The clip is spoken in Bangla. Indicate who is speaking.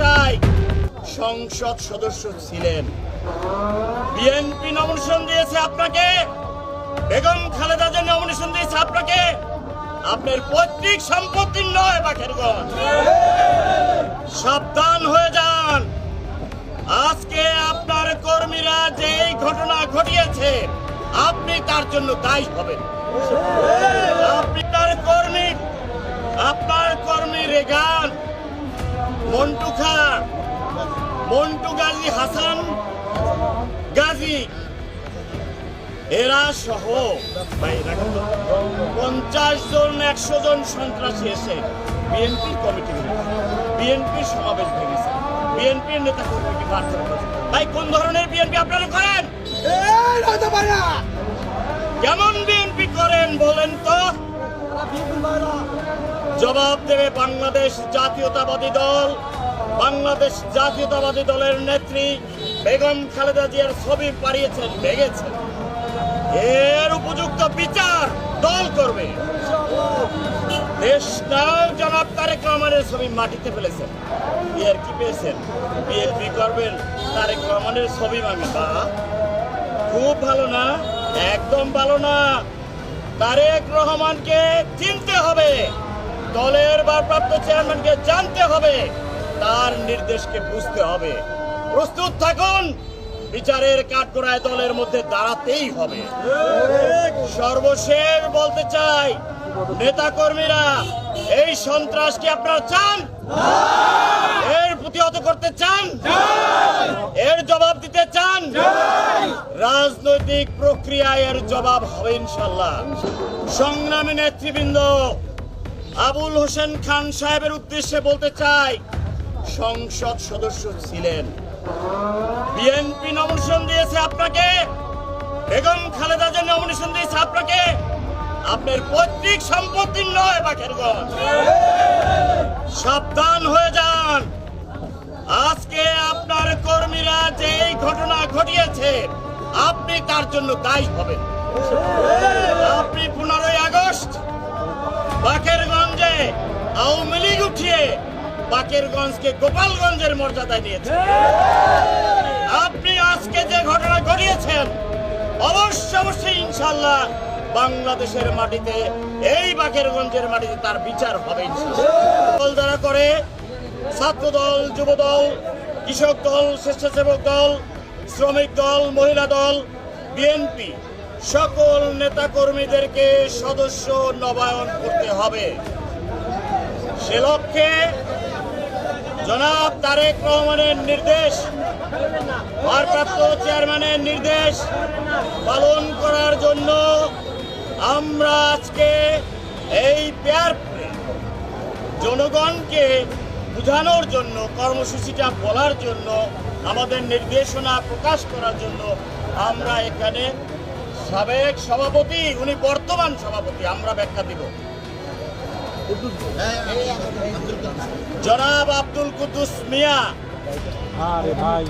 Speaker 1: চাই, সংসদ সদস্য ছিলেন। বিএনপি নমিনেশন দিয়েছে আপনাকে। বেগম খালেদা যে নমিনেশন দিয়েছে আপনাকে, আপনার পৈতৃক সম্পত্তির নয় বাখেরগঞ্জ সাবধান হয়ে যান। আজকে আপনার কর্মীরা যেই ঘটনা ঘটিয়েছে, আপনি তার জন্য দায়ী হবেন। আপনি তার কর্মী আপনার কর্মী রেগান মন্টু খান মন্টু গাজী হাসান গাজী এরা সহ পঞ্চাশ জন একশো জন সন্ত্রাসী এসে বিএনপির কমিটি বিএনপির সমাবেশ ভেঙেছে বিএনপির নেতা কর্মীকে মারধর ভাই কোন ধরনের বিএনপি আপনারা করেন? কেমন বিএনপি করেন বলেন তো? জবাব দেবে বাংলাদেশ জাতীয়তাবাদী দল। বাংলাদেশ জাতীয়তাবাদী দলের নেত্রী বেগম খালেদা জিয়ার ছবি পাড়িয়েছেন ভেঙেছেন এর উপযুক্ত বিচার দল করবে। দেশ নায়ক জনাব তারেক রহমানের ছবি মাটিতে ফেলেছেন। বিয়ের কি পেয়েছেন? বিএনপি করবেন? তারেক রহমানের ছবি ভাঙে বা। খুব ভালো না? একদম ভালো না। তারেক রহমানকে চিনতে হবে। দলের ভারপ্রাপ্ত চেয়ারম্যানকে জানতে হবে, তার নির্দেশকে বুঝতে হবে। প্রস্তুত থাকুন, বিচারের কাঠগড়ায় দলের মধ্যে দাঁড়াতেই হবে। সর্বশেষ বলতে চাই নেতা কর্মীরা এই সন্ত্রাসকে আপনারা চান? এর প্রতিহত করতে চান? এর জবাব দিতে চান? রাজনৈতিক প্রক্রিয়ায় এর জবাব হবে ইনশাল্লাহ সংগ্রামী নেতৃবৃন্দ আবুল হোসেন খান সাহেবের উদ্দেশ্যে বলতে চাই, সংসদ সদস্য ছিলেন। বিএনপি নমিনেশন দিয়েছে আপনাকে, বেগম খালেদা যে নমিনেশন দিয়েছে আপনাকে, আপনার পৈতৃক সম্পত্তির নয় বাখেরগঞ্জ সাবধান হয়ে যান। আজকে আপনার কর্মীরা যেই ঘটনা ঘটিয়েছে, আপনি তার জন্য দায়ী হবেন। আপনি পনেরোই আগস্ট বাকেরগঞ্জে আওয়ামী লীগ উঠিয়ে বাকেরগঞ্জকে গোপালগঞ্জের মর্যাদায় নিয়েছে। আপনি আজকে যে ঘটনা ঘটিয়েছেন অবশ্য অবশ্যই ইনশাল্লাহ বাংলাদেশের মাটিতে, এই বাকেরগঞ্জের মাটিতে তার বিচার হবে যারা করে ছাত্র দল যুব দল কৃষক দল, স্বেচ্ছাসেবক দল, শ্রমিক দল, মহিলা দল, বিএনপি, সকল নেতা কর্মীদেরকে সদস্য নবায়ন করতে হবে। সে লক্ষ্যে জনাব তারেক রহমানের নির্দেশ, ভারপ্রাপ্ত চেয়ারম্যানের নির্দেশ পালন করার জন্য আমরা আজকে এই পেয়ারপুরে জনগণকে বোঝানোর জন্য, কর্মসূচিটা বলার জন্য, আমাদের নির্দেশনা প্রকাশ করার জন্য আমরা এখানে সাবেক সভাপতি, উনি বর্তমান সভাপতি, আমরা ব্যাখ্যা দিব। জনাব আব্দুল কুদ্দুস মিয়া।
Speaker 2: আরে ভাই।